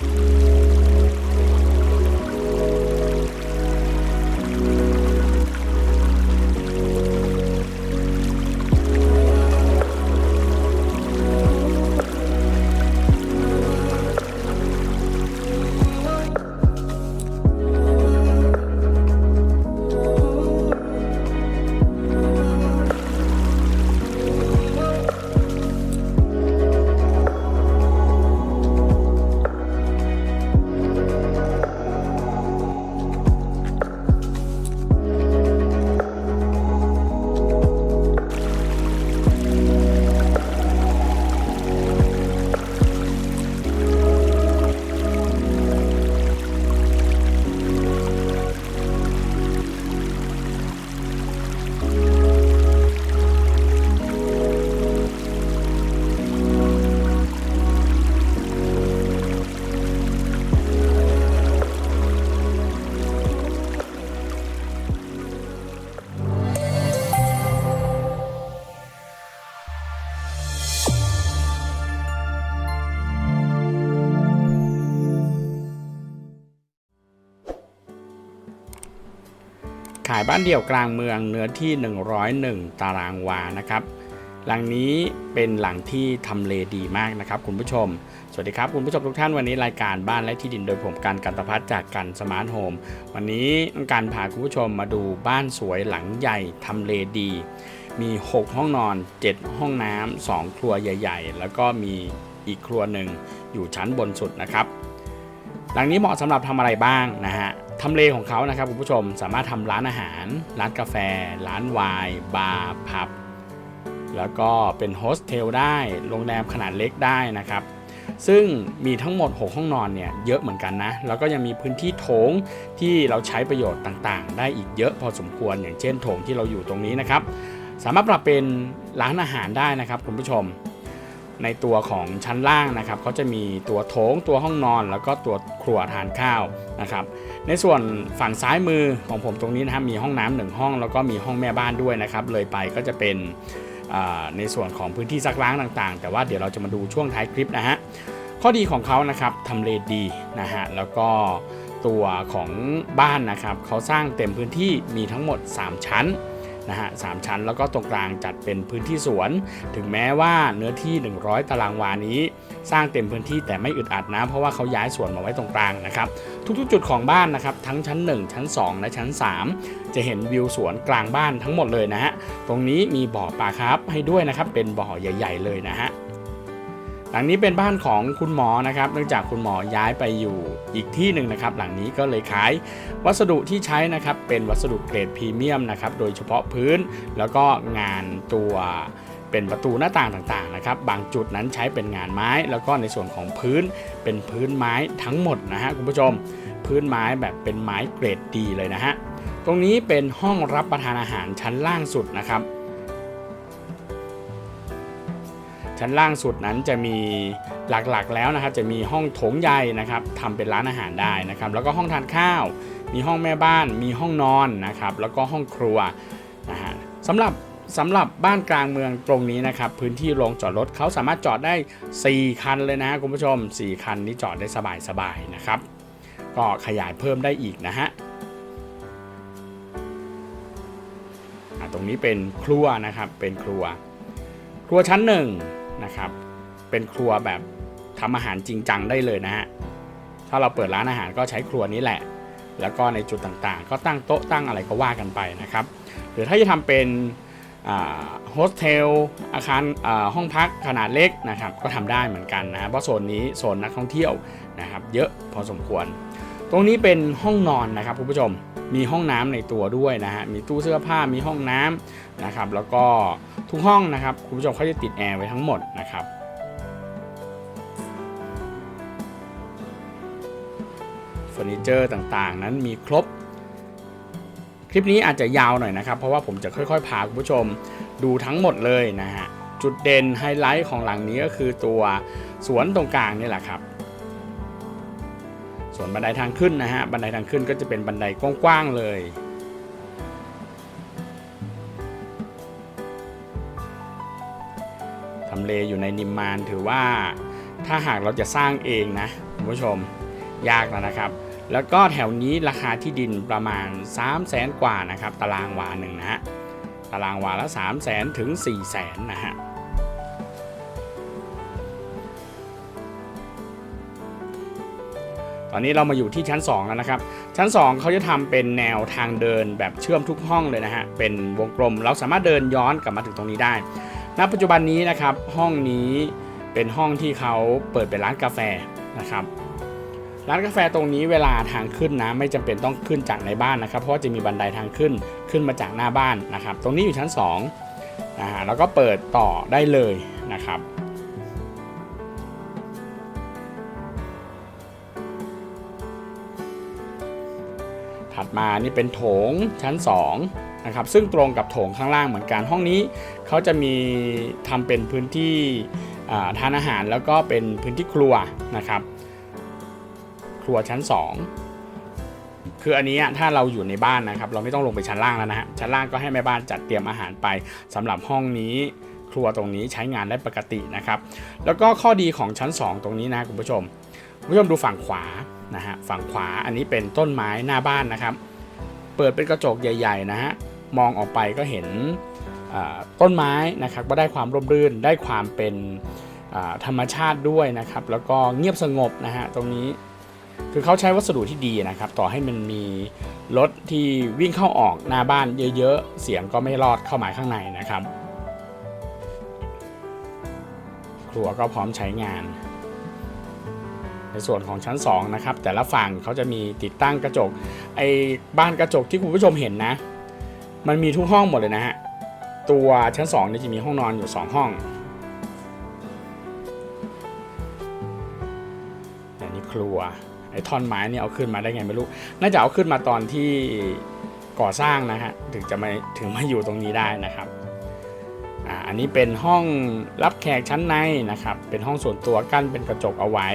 ขายบ้านเดี่ยวกลางเมืองเนื้อที่ 101 ตารางวานะครับ หลังนี้เป็นหลังที่ทำเลดีมากนะครับ คุณผู้ชม สวัสดีครับคุณผู้ชมทุกท่านวันนี้รายการบ้านและที่ดินโดยผมกันกันตพัฒน์จากกันสมาร์ทโฮมวันนี้ต้องการพาคุณผู้ชมมาดูบ้านสวยหลังใหญ่ทำเลดี มี 6 ห้องนอน 7 ห้องน้ำ2ครัวใหญ่ ๆ แล้วก็มีอีกครัวหนึ่งอยู่ชั้นบนสุดนะครับ หลังนี้เหมาะสำหรับทำอะไรบ้างนะฮะ ทำเลของเขานะครับคุณผู้ชมสามารถทำร้านอาหาร ร้านกาแฟ ร้านไวน์บาร์พับแล้วก็เป็นโฮสเทลได้โรงแรมขนาดเล็กได้นะครับ ซึ่งมีทั้งหมด 6 ห้องนอนเนี่ยเยอะเหมือนกันนะ แล้วก็ยังมีพื้นที่โถงที่เราใช้ประโยชน์ต่างๆ ได้อีกเยอะพอสมควรอย่างเช่นโถงที่เราอยู่ตรงนี้นะครับ สามารถปรับเป็นร้านอาหารได้นะครับคุณผู้ชม ในตัวของชั้นล่างนะครับเขาจะมีตัวโถงตัวห้องนอน แล้วก็ตัวครัวทานข้าวนะครับ ในส่วนฝั่งซ้ายมือของผมตรงนี้นะครับมีห้องน้ำหนึ่งห้อง แล้วก็มีห้องแม่บ้านด้วยนะครับ เลยไปก็จะเป็นในส่วนของพื้นที่ซักล้างต่างๆ แต่ว่าเดี๋ยวเราจะมาดูช่วงท้ายคลิปนะฮะข้อดีของเขานะครับทำเลดีนะฮะแล้วก็ตัวของบ้านนะครับเขาสร้างเต็มพื้นที่มีทั้งหมด 3 ชั้น นะฮะสามชั้น แล้วก็ตรงกลางจัดเป็นพื้นที่สวน ถึงแม้ว่าเนื้อที่ 100 ตารางวานี้ สร้างเต็มพื้นที่แต่ไม่อึดอัดนะ เพราะว่าเขาย้ายสวนมาไว้ตรงกลางนะครับ ทุกๆ จุดของบ้านนะครับ ทั้งชั้น 1 ชั้น 2 และชั้น 3 จะเห็นวิวสวนกลางบ้านทั้งหมดเลยนะฮะตรงนี้มีบ่อปลาครับให้ด้วยนะครับเป็นบ่อใหญ่ ๆ เลยนะฮะ หลังนี้เป็นบ้านของคุณหมอนะครับ เนื่องจากคุณหมอย้ายไปอยู่อีกที่หนึ่งนะครับ หลังนี้ก็เลยขายวัสดุที่ใช้นะครับ เป็นวัสดุเกรดพรีเมียมนะครับ โดยเฉพาะพื้นแล้วก็งานตัวเป็นประตูหน้าต่างต่างๆนะครับ บางจุดนั้นใช้เป็นงานไม้ แล้วก็ในส่วนของพื้นเป็นพื้นไม้ทั้งหมดนะฮะคุณผู้ชม พื้นไม้แบบเป็นไม้เกรดดีเลยนะฮะตรงนี้เป็นห้องรับประทานอาหารชั้นล่างสุดนะครับ ชั้นล่างสุดนั้นจะมีหลักๆแล้วนะครับจะมีห้องโถงใหญ่นะครับทำเป็นร้านอาหารได้นะครับ แล้วก็ห้องทานข้าว มีห้องแม่บ้าน มีห้องนอนนะครับ แล้วก็ห้องครัวนะฮะสำหรับสำหรับบ้านกลางเมืองตรงนี้นะครับ พื้นที่โรงจอดรถเขาสามารถจอดได้ 4 คันเลยนะฮะคุณผู้ชม 4 คันนี้จอดได้สบายๆนะครับ ก็ขยายเพิ่มได้อีกนะฮะตรงนี้เป็นครัวนะครับเป็นครัว ครัวชั้นหนึ่ง นะครับ เป็นครัวแบบทำอาหารจริงจังได้เลยนะฮะ ถ้าเราเปิดร้านอาหารก็ใช้ครัวนี้แหละ แล้วก็ในจุดต่างๆ ก็ตั้งโต๊ะตั้งอะไรก็ว่ากันไปนะครับ หรือถ้าจะทำเป็นโฮสเทลอาคารห้องพักขนาดเล็กนะครับ ก็ทำได้เหมือนกันนะ เพราะโซนนี้โซนนักท่องเที่ยวนะครับ เยอะพอสมควร ตรงนี้เป็นห้องนอนนะครับคุณผู้ชมมีห้องน้ำในตัวด้วยนะฮะมีตู้เสื้อผ้ามีห้องน้ำนะครับ แล้วก็ทุกห้องนะครับคุณผู้ชมเขาจะติดแอร์ไว้ทั้งหมดนะครับเฟอร์นิเจอร์ต่างๆ นั้นมีครบ คลิปนี้อาจจะยาวหน่อยนะครับ เพราะว่าผมจะค่อยๆพาคุณผู้ชมดูทั้งหมดเลยนะฮะจุดเด่นไฮไลท์ของหลังนี้ก็คือตัวสวนตรงกลางนี่แหละครับ ส่วนบันไดทางขึ้นนะฮะ บันไดทางขึ้นก็จะเป็นบันไดกว้างๆเลยทำเลอยู่ในนิมมานถือว่าถ้าหากเราจะสร้างเองนะมผู้ชมยากแล้วนะครับ แล้วก็แถวนี้ราคาที่ดินประมาณ 3 0 0แสนกว่านะครับ ตารางวาหนึ่งนะฮะ ตารางวาละ 3 0 0แสนถึง 4 0 0แสนนะฮะ อนนี้เรามาอยู่ที่ชั้น2แล้วนะครับ ชั้น 2เขาจะทำเป็นแนวทางเดินแบบเชื่อมทุกห้องเลยนะฮะ เป็นวงกลม เราสามารถเดินย้อนกลับมาถึงตรงนี้ได้ ณ ปัจจุบันนี้นะครับ ห้องนี้เป็นห้องที่เขาเปิดเป็นร้านกาแฟนะครับ ร้านกาแฟตรงนี้เวลาทางขึ้นนะไม่จำเป็นต้องขึ้นจากในบ้านนะครับ เพราะจะมีบันไดทางขึ้นขึ้นมาจากหน้าบ้านนะครับ ตรงนี้อยู่ชั้น2นะฮะแล้วก็เปิดต่อได้เลยนะครับ ดมานี่เป็นโถงชั้น2นะครับซึ่งตรงกับโถงข้างล่างเหมือนกันห้องนี้เขาจะมีทำเป็นพื้นที่ทานอาหารแล้วก็เป็นพื้นที่ครัวนะครับ ครัวชั้น 2 คืออันนี้ถ้าเราอยู่ในบ้านนะครับ เราไม่ต้องลงไปชั้นล่างแล้วนะฮะชั้นล่างก็ให้แม่บ้านจัดเตรียมอาหารไปสำหรับห้องนี้ครัวตรงนี้ใช้งานได้ปกตินะครับ แล้วก็ข้อดีของชั้น 2 ตรงนี้นะคุณผู้ชมคุณผู้ชมดูฝั่งขวา นะฮะฝั่งขวาอันนี้เป็นต้นไม้หน้าบ้านนะครับ เปิดเป็นกระจกใหญ่ๆนะฮะมองออกไปก็เห็นต้นไม้นะครับก็ได้ความร่มรื่นได้ความเป็นธรรมชาติด้วยนะครับ แล้วก็เงียบสงบนะฮะตรงนี้คือเขาใช้วัสดุที่ดีนะครับ ต่อให้มันมีรถที่วิ่งเข้าออกหน้าบ้านเยอะๆ เสียงก็ไม่รอดเข้ามาข้างในนะครับ ครัวก็พร้อมใช้งาน ส่วนของชั้น2นะครับแต่ละฝั่งเขาจะมีติดตั้งกระจกไอ้บ้านกระจกที่คุณผู้ชมเห็นนะ มันมีทุกห้องหมดเลยนะฮะตัวชั้น2เนี่ยจะมีห้องนอนอยู่ 2 ห้องแต่นี่ครัวไอ้ท่อนไม้เนี่ยเอาขึ้นมาได้ไงไม่รู้ น่าจะเอาขึ้นมาตอนที่ก่อสร้างนะฮะถึงจะมาถึงมาอยู่ตรงนี้ได้นะครับอันนี้เป็นห้องรับแขกชั้นในนะครับ เป็นห้องส่วนตัวกั้นเป็นกระจกเอาไว้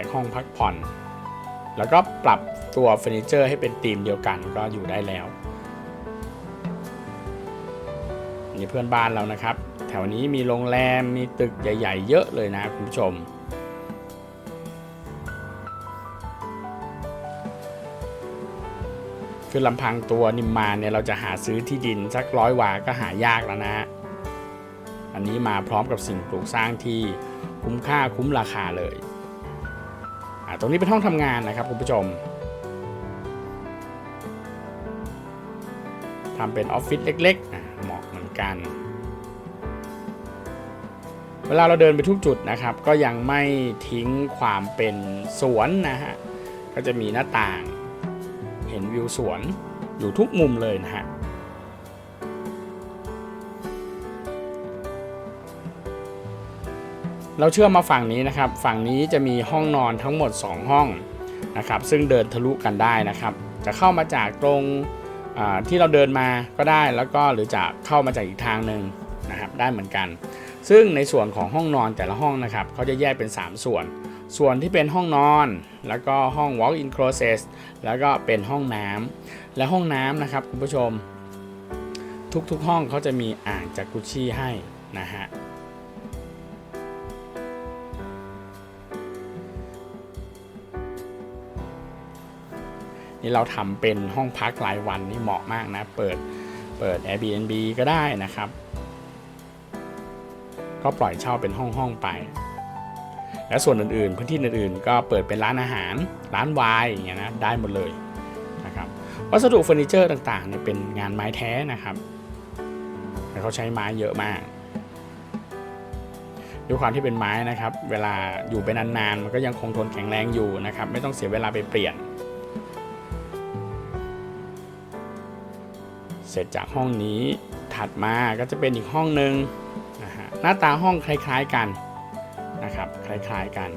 กห้องพักผ่อน แล้วก็ปรับตัวเฟอร์นิเจอร์ให้เป็นธีมเดียวกันก็อยู่ได้แล้วนี่เพื่อนบ้านเรานะครับ แถวนี้มีโรงแรมมีตึกใหญ่ ๆ เยอะเลยนะคุณผู้ชม คือลำพังตัวนิมมานเนี่ยเราจะหาซื้อที่ดินสักร้อยวาก็หายากแล้วนะอันนี้มาพร้อมกับสิ่งปลูกสร้างที่คุ้มค่าคุ้มราคาเลย ตรงนี้เป็นห้องทำงานนะครับคุณผู้ชมทำเป็นออฟฟิศเล็กๆเหมาะเหมือนกัน เวลาเราเดินไปทุกจุดนะครับ ก็ยังไม่ทิ้งความเป็นสวนนะฮะ ก็จะมีหน้าต่าง เห็นวิวสวนอยู่ทุกมุมเลยนะฮะ เราเชื่อมมาฝั่งนี้นะครับ ฝั่งนี้จะมีห้องนอนทั้งหมด 2 ห้องนะครับ ซึ่งเดินทะลุกันได้นะครับ จะเข้ามาจากตรงที่เราเดินมาก็ได้แล้วก็หรือจะเข้ามาจากอีกทางหนึ่งนะครับได้เหมือนกัน ซึ่งในส่วนของห้องนอนแต่ละห้องนะครับเขาจะแยกเป็น 3 ส่วน ส่วนที่เป็นห้องนอน แล้วก็ห้อง walk in closet แล้วก็เป็นห้องน้ำและห้องน้ำนะครับคุณผู้ชม ทุกๆห้องเขาจะมีอ่างจากกุชชี่ให้นะฮะ นี่เราทำเป็นห้องพักรายวันนี่เหมาะมากนะ เปิดเปิด Airbnb ก็ได้นะครับ ก็ปล่อยเช่าเป็นห้องห้องไป และส่วนอื่นๆ พื้นที่อื่นๆ ก็เปิดเป็นร้านอาหาร ร้านวายอย่างเงี้ยนะได้หมดเลยนะครับวัสดุเฟอร์นิเจอร์ต่างๆเนี่ยเป็นงานไม้แท้นะครับแต่เขาใช้ไม้เยอะมากด้วยความที่เป็นไม้นะครับ เวลาอยู่ไปนานๆ มันก็ยังคงทนแข็งแรงอยู่นะครับ ไม่ต้องเสียเวลาไปเปลี่ยน เสร็จจากห้องนี้ถัดมาก็จะเป็นอีกห้องหนึ่งนะฮะหน้าตาห้องคล้ายๆกันนะครับคล้ายๆกัน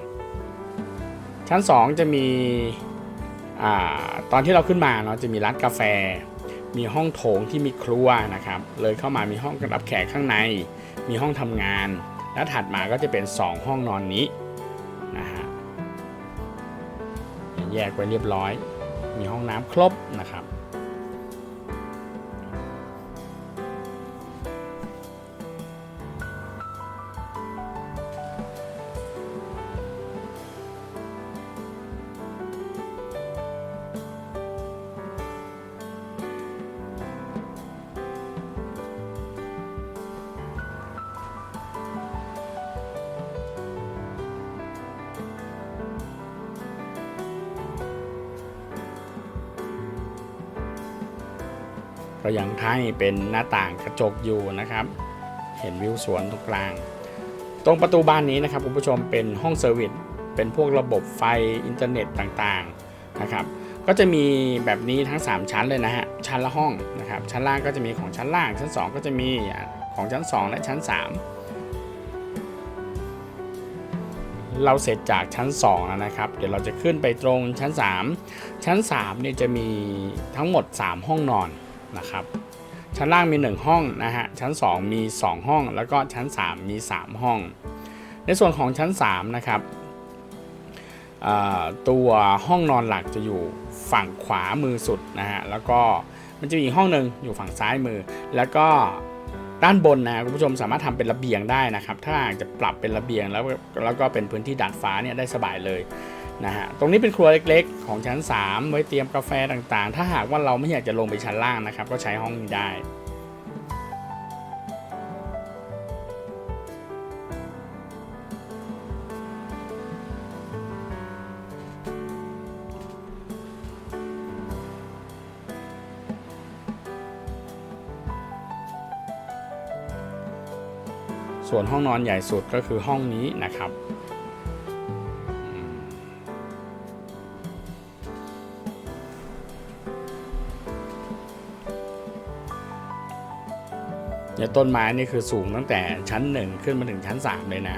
ชั้น 2 จะมีอาตอนที่เราขึ้นมาเนาะจะมีร้านกาแฟ มีห้องโถงที่มีครัวนะครับ เลยเข้ามามีห้องรับแขกข้างใน มีห้องทำงาน แล้วถัดมาก็จะเป็น 2 ห้องนอนนี้นะฮะแยกไว้เรียบร้อย มีห้องน้ำครบนะครับ ก็ยังให้เป็นหน้าต่างกระจกอยู่นะครับ เห็นวิวสวนตรงกลาง ตรงประตูบานนี้นะครับคุณผู้ชมเป็นห้องเซอร์วิสเป็นพวกระบบไฟอินเทอร์เน็ตต่างๆนะครับก็จะมีแบบนี้ทั้ง 3 ชั้นเลยนะฮะชั้นละห้องนะครับชั้นล่างก็จะมีของชั้นล่าง ชั้น 2 ก็จะมีของชั้น 2 และชั้น 3 เราเสร็จจากชั้น2แล้วนะครับ เดี๋ยวเราจะขึ้นไปตรงชั้น 3 ชั้น3เนี่ยจะมีทั้งหมด 3 ห้องนอน นะครับชั้นล่างมี 1 ห้องนะฮะชั้น 2 มี 2 ห้อง แล้วก็ชั้น 3 มี 3 ห้อง ในส่วนของชั้น 3 นะครับตัวห้องนอนหลักจะอยู่ฝั่งขวามือสุดนะฮะแล้วก็มันจะมีห้องหนึ่งอยู่ฝั่งซ้ายมือ แล้วก็ด้านบนนะคุณผู้ชมสามารถทำเป็นระเบียงได้นะครับ ถ้าหากจะปรับเป็นระเบียงแล้วแล้วก็เป็นพื้นที่ดาดฟ้าเนี่ยได้สบายเลย นะฮะตรงนี้เป็นครัวเล็กๆ ของชั้น 3 ไว้เตรียมกาแฟต่างๆ ถ้าหากว่าเราไม่อยากจะลงไปชั้นล่างนะครับ ก็ใช้ห้องนี้ได้ส่วนห้องนอนใหญ่สุดก็คือห้องนี้นะครับ เนี่ต้นไม้นี่คือสูงตั้งแต่ชั้นหนึ่งขึ้นมาถึงชั้นสามเลยนะ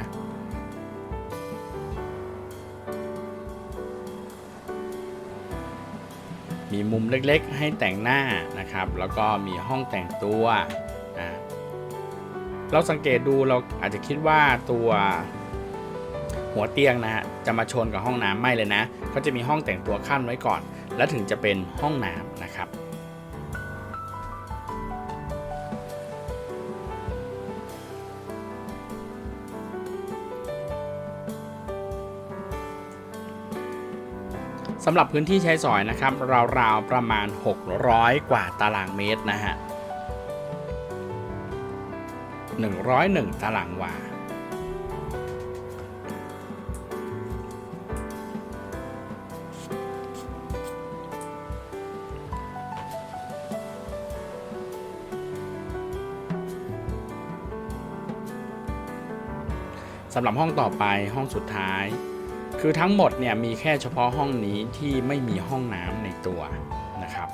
มีมุมเล็กๆ ให้แต่งหน้านะครับ แล้วก็มีห้องแต่งตัวอ่าเราสังเกตดูเราอาจจะคิดว่าตัวหัวเตียงนะฮะจะมาชนกับห้องน้ำไม่เลยนะเขาจะมีห้องแต่งตัวขั้นไว้ก่อน แล้วถึงจะเป็นห้องน้ำนะครับ สำหรับพื้นที่ใช้สอยนะครับราวๆประมาณ 600 กว่าตารางเมตรนะฮะ 101 ตารางวา สำหรับห้องต่อไปห้องสุดท้าย คือทั้งหมดเนี่ยมีแค่เฉพาะห้องนี้ที่ไม่มีห้องน้ำในตัวนะครับ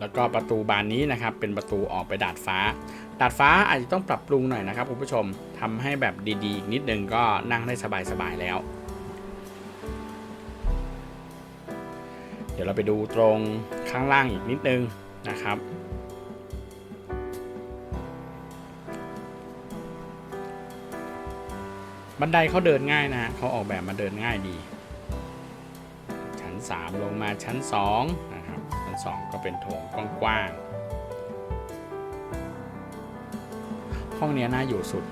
แล้วก็ประตูบานนี้นะครับเป็นประตูออกไปดาดฟ้า ดาดฟ้าอาจจะต้องปรับปรุงหน่อยนะครับคุณผู้ชมทำให้แบบดีๆอีกนิดนึงก็นั่งได้สบายๆแล้ว เดี๋ยวเราไปดูตรงข้างล่างอีกนิดนึงนะครับ บันไดเขาเดินง่ายนะเขาออกแบบมาเดินง่ายดี ชั้น 3 ลงมาชั้น2นะครับชั้น 2 ก็เป็นโถงกว้างๆห้องนี้น่าอยู่สุด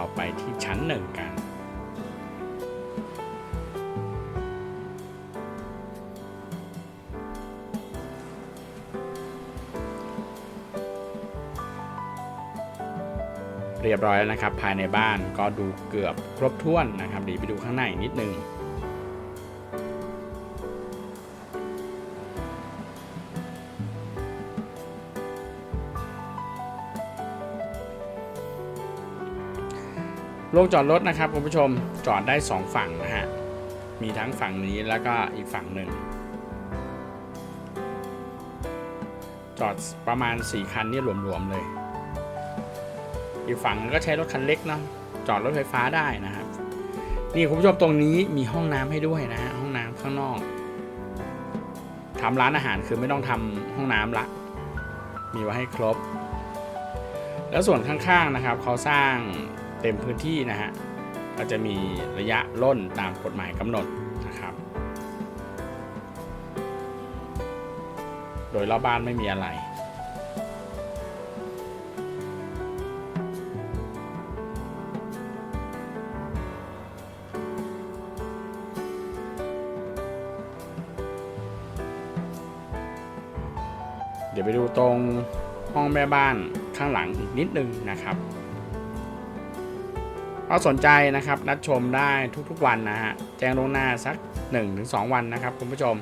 เราไปที่ชั้นหนึ่งกัน เรียบร้อยแล้วนะครับ ภายในบ้านก็ดูเกือบครบถ้วนนะครับเดียวไปดูข้างในอีกนิดนึง โรงจอดรถนะครับคุณผู้ชมจอดได้ 2 ฝั่งนะฮะ มีทั้งฝั่งนี้แล้วก็อีกฝั่งหนึ่ง จอดประมาณ 4 คันนี่รวมๆเลย อีกฝั่งก็ใช้รถคันเล็กเนาะจอดรถไฟฟ้าได้นะครับ นี่คุณผู้ชมตรงนี้มีห้องน้ำให้ด้วยนะฮะห้องน้ำข้างนอกทำร้านอาหารคือไม่ต้องทำห้องน้ำละ มีไว้ให้ครบ แล้วส่วนข้างๆนะครับเขาสร้าง เต็มพื้นที่นะฮะก็จะมีระยะล้นตามกฎหมายกำหนดนะครับ โดยรอบบ้านไม่มีอะไรเดี๋ยวไปดูตรงห้องแม่บ้านข้างหลังอีกนิดนึงนะครับ ก็สนใจนะครับนัดชมได้ทุกๆวันนะฮะแจ้งล่วงหน้าสัก 1-2 วันนะครับคุณผู้ชม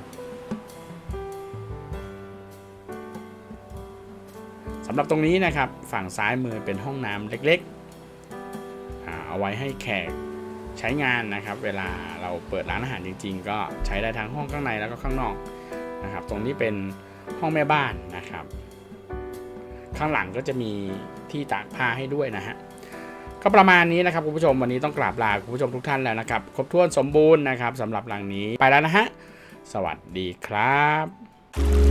สำหรับตรงนี้นะครับฝั่งซ้ายมือเป็นห้องน้ำเล็กๆ เอาไว้ให้แขกใช้งานนะครับ เวลาเราเปิดร้านอาหารจริง ๆ ก็ใช้ได้ทั้งห้องข้างในแล้วก็ข้างนอกนะครับ ตรงนี้เป็นห้องแม่บ้านนะครับ ข้างหลังก็จะมีที่ตากผ้าให้ด้วยนะฮะ ก็ประมาณนี้นะครับคุณผู้ชมวันนี้ต้องกราบลาคุณผู้ชมทุกท่านแล้วนะครับ ครบถ้วนสมบูรณ์นะครับสำหรับหลังนี้ไปแล้วนะฮะ สวัสดีครับ